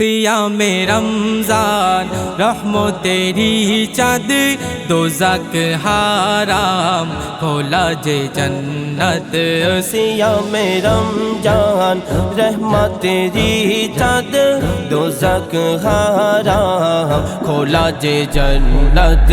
سیام رمضان، رحم تیری چاند، دو زک حرام، کھولا جے جنت۔ سیام رمضان رحمت تیری چاند، دو زک حرام، کھولا جے جنت۔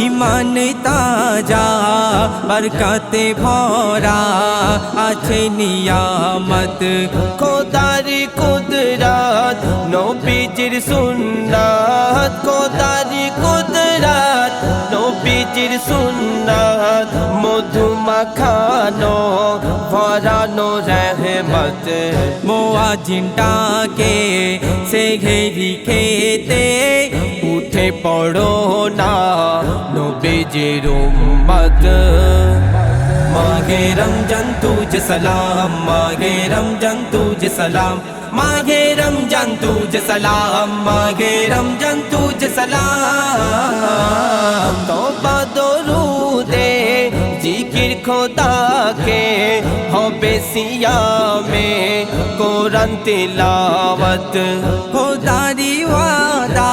ইমান তাজা বরকতে ভরা আছে নিয়ামত খোদার কুদরাত নবীজির সুন্নাত খোদার কুদরাত নবীজির সুন্নাত মধু মাখানো ভরানো রহমত। মোয়াজিন ডাকে সে ঘেরি খেতে উঠে পড়ো না নবীজির উম্মত। ماہ رمضان تجھے سلام ماہ رمضان تجھے سلام ماہ رمضان تجھے سلام ماہ رمضان تجھے سلام توبہ درود دے ذکر خدا کے ہو بے سیا میں قرآن تلاوت خدا ری وعدہ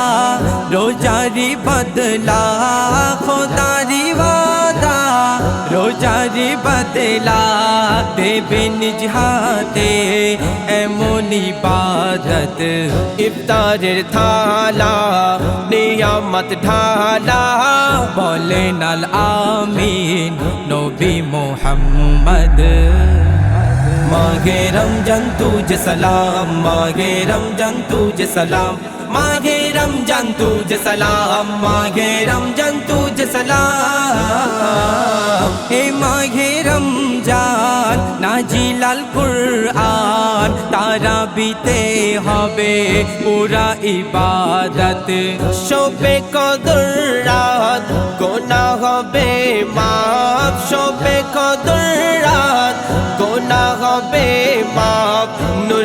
روزاری بدلا خدا ری وعدہ روجاری بدلا دے بے نجہاتے اے مونی بادت افطار تھالا نیامت ڈھالا بولے نل آمین نبی محمد مانگے رم جن تجھ سلام مانگے رم جن تجھ سلام مانگے رم جن تجھ سلام مانگے رم جن تجھ হে মাঘে নাজিলাল কুরআন তারা বিতে হবে পুরা ইবাদত। শোবে কদর রাত, গোনা হবে মাপ শোবে কদর রাত, গোনা হবে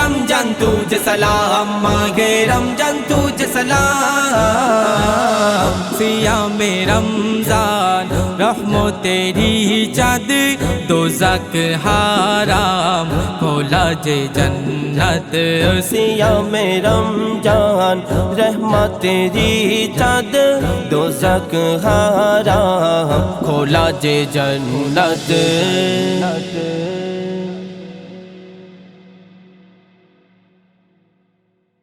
رمضان تجھے سلام مانگے رمضان تجھے سلام سیا میں رمضان رحمو تیری چاد دو زک حرام کھولا جے جنت سیا میں رمضان رحم تیری چاد دو زک حرام کھولا جے جنت